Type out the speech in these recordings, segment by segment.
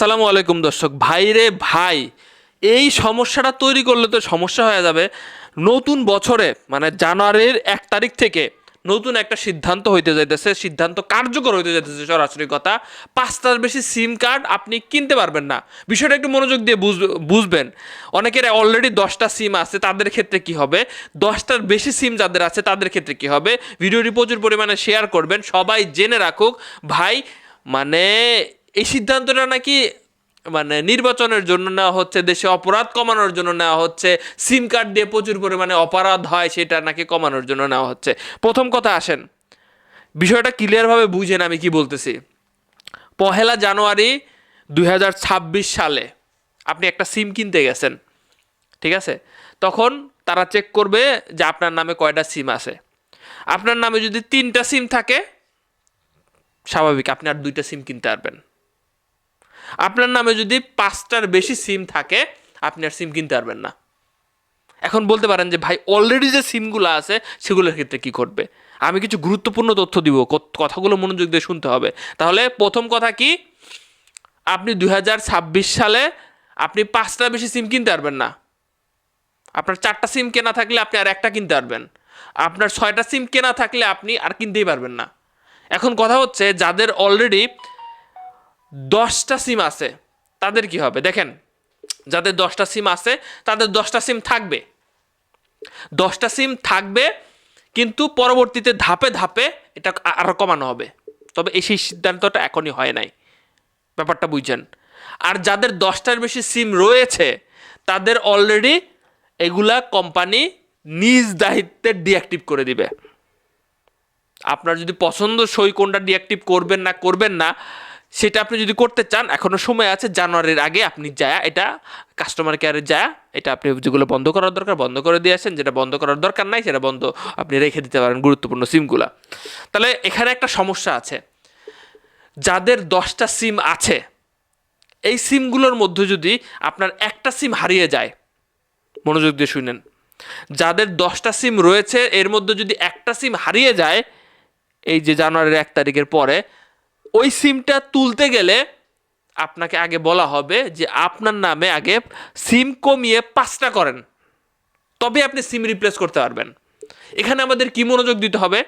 আসসালামু আলাইকুম দর্শক। ভাই রে ভাই, এই সমস্যাটা তৈরি করলে তো সমস্যা হয়ে যাবে। নতুন বছরে মানে জানুয়ারির এক তারিখ থেকে নতুন একটা সিদ্ধান্ত হইতে যাইতেছে। সিদ্ধান্ত কার্যকর হইতে যাইতেছে সরাসরি কথা। পাঁচটার বেশি সিম কার্ড আপনি কিনতে পারবেন না। বিষয়টা একটু মনোযোগ দিয়ে বুঝ- বুঝবেন। অনেকের অলরেডি দশটা সিম আছে, তাদের ক্ষেত্রে কি হবে? দশটার বেশি সিম যাদের আছে, তাদের ক্ষেত্রে কি হবে? ভিডিওটি প্রচুর পরিমাণে শেয়ার করবেন। সবাই জেনে রাখুক, ভাই মানে এই সিদ্ধান্তটা নাকি মানে নির্বাচনের জন্য নেওয়া হচ্ছে, দেশে অপরাধ কমানোর জন্য নেওয়া হচ্ছে সিম কার্ড দিয়ে প্রচুর পরিমাণে অপরাধ হয়, সেটা নাকি কমানোর জন্য নেওয়া হচ্ছে। প্রথম কথা আসেন, বিষয়টা ক্লিয়ারভাবে বুঝেন আমি কি বলতেছি। পহেলা জানুয়ারি দুই হাজার ছাব্বিশ সালে আপনি একটা সিম কিনতে গেছেন, ঠিক আছে? তখন তারা চেক করবে যে আপনার নামে কয়টা সিম আছে। আপনার নামে যদি তিনটা সিম থাকে, স্বাভাবিক, আপনি আর দুইটা সিম কিনতে পারবেন। আপনার নামে যদি পাঁচটার বেশি সিম থাকে, আপনি আর সিম কিনতে পারবেন না। এখন বলতে পারেন যে, ভাই অলরেডি যে সিমগুলো আছে, সেগুলোর ক্ষেত্রে কি ঘটবে? আমি কিছু গুরুত্বপূর্ণ তথ্য দিব কথাগুলো মনোযোগ দিয়ে শুনতে হবে। তাহলে প্রথম কথা কি? আপনি দুই হাজার ছাব্বিশ সালে আপনি পাঁচটা বেশি সিম কিনতে পারবেন না। আপনার চারটা সিম কেনা থাকলে আপনি আর একটা কিনতে পারবেন। আপনার ছয়টা সিম কেনা থাকলে আপনি আর কিনতেই পারবেন না। এখন কথা হচ্ছে, যাদের অলরেডি দশটা সিম আছে, তাদের কি হবে? দেখেন, যাদের দশটা সিম আছে, তাদের দশটা সিম থাকবে। দশটা সিম থাকবে, কিন্তু পরবর্তীতে ধাপে ধাপে এটা আরও কমানো হবে। তবে এই সেই সিদ্ধান্তটা এখনই হয় নাই। ব্যাপারটা বুঝছেন? আর যাদের দশটার বেশি সিম রয়েছে, তাদের অলরেডি এগুলা কোম্পানি নিজ দায়িত্বে ডিঅ্যাক্টিভ করে দিবে। আপনার যদি পছন্দ সই কোনটা ডিঅ্যাক্টিভ করবেন না করবেন না সেটা আপনি যদি করতে চান, এখনও সময় আছে, জানুয়ারির আগে আপনি যায়, এটা কাস্টমার কেয়ারে যায়, এটা আপনি যেগুলো বন্ধ করার দরকার, বন্ধ করে দিয়ে আসেন, যেটা বন্ধ করার দরকার নাই, সেটা বন্ধ আপনি রেখে দিতে পারেন গুরুত্বপূর্ণ সিমগুলো তাহলে এখানে একটা সমস্যা আছে। যাদের দশটা সিম আছে, এই সিমগুলোর মধ্যে যদি আপনার একটা সিম হারিয়ে যায়, মনোযোগ দিয়ে শুনেন, যাদের দশটা সিম রয়েছে, এর মধ্যে যদি একটা সিম হারিয়ে যায়, এই যে জানুয়ারির এক তারিখের পরে ওই সিমটা তুলতে গেলে আপনাকে আগে বলা হবে যে আপনার নামে আগে সিম কমিয়ে পাঁচটা করেন। তবে আপনি সিম রিপ্লেস করতে পারবেন। এখানে আমাদের কি মনোযোগ দিতে হবে?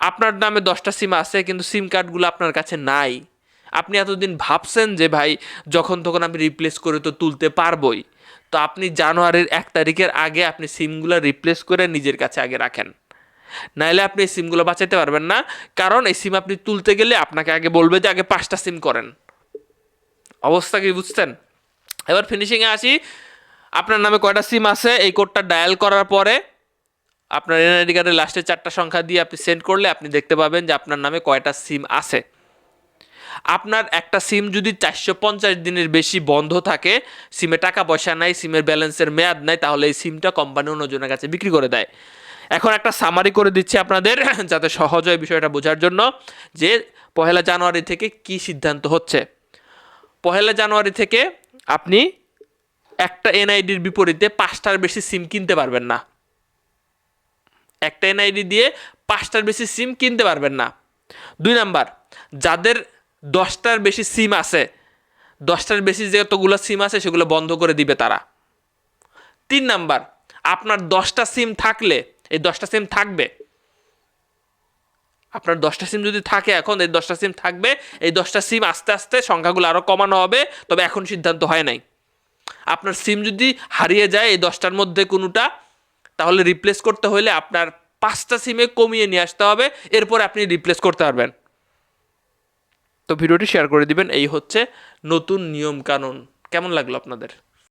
আপনার নামে দশটা সিম আছে, কিন্তু সিম কার্ডগুলো আপনার কাছে নাই। আপনি এতদিন ভাবছেন যে ভাই, যখন তখন আমি রিপ্লেস করে তো তুলতে পারবই। তো আপনি জানুয়ারির এক তারিখের আগে আপনি সিমগুলো রিপ্লেস করে নিজের কাছে আগে রাখেন। নাইলে আপনি এই সিমগুলো বাঁচাতে পারবেন না। কারণ এই সিম আপনি তুলতে গেলে আপনাকে আগে বলবে যে আগে পাঁচটা সিম করেন। অবস্থা কি বুঝছেন? এবার ফিনিশিংয়ে আসি। আপনার নামে কয়টা সিম আছে? এই কোডটা ডায়াল করার পরে আপনার এনআইডি কার্ডের লাস্টে চারটা সংখ্যা দিয়ে আপনি সেন্ড করলে আপনি দেখতে পাবেন যে আপনার নামে কয়টা সিম আছে। আপনার একটা সিম যদি চারশো পঞ্চাশ দিনের বেশি বন্ধ থাকে, সিমে টাকা পয়সা নাই, সিমের ব্যালেন্সের মেয়াদ নাই, তাহলে এই সিমটা কোম্পানি অন্যজনের কাছে বিক্রি করে দেয়। এখন একটা সামারি করে দিচ্ছি আপনাদের, যাতে সহজ হয় বিষয়টা বোঝার জন্য, যে পহেলা জানুয়ারি থেকে কি সিদ্ধান্ত হচ্ছে। পহেলা জানুয়ারি থেকে আপনি একটা এনআইডির বিপরীতে পাঁচটার বেশি সিম কিনতে পারবেন না। একটা এনআইডি দিয়ে পাঁচটার বেশি সিম কিনতে পারবেন না। দুই নাম্বার, যাদের দশটার বেশি সিম আছে, দশটার বেশি যতগুলো সিম আছে সেগুলো বন্ধ করে দিবে তারা। তিন নাম্বার, আপনার দশটা সিম থাকলে এই দশটা সিম থাকবে। আপনার দশটা সিম যদি থাকে এখন, এই দশটা সিম থাকবে, এই দশটা সিম আস্তে আস্তে সংখ্যাগুলো আরও কমানো হবে, তবে এখন সিদ্ধান্ত হয় নাই। আপনার সিম যদি হারিয়ে যায় এই দশটার মধ্যে কোনোটা, তাহলে রিপ্লেস করতে হলে আপনার পাঁচটা সিমে কমিয়ে নিয়ে আসতে হবে, এরপর আপনি রিপ্লেস করতে পারবেন। তো ভিডিওটি শেয়ার করে দিবেন, এই হচ্ছে নতুন নিয়ম কানুন কেমন লাগল আপনাদের?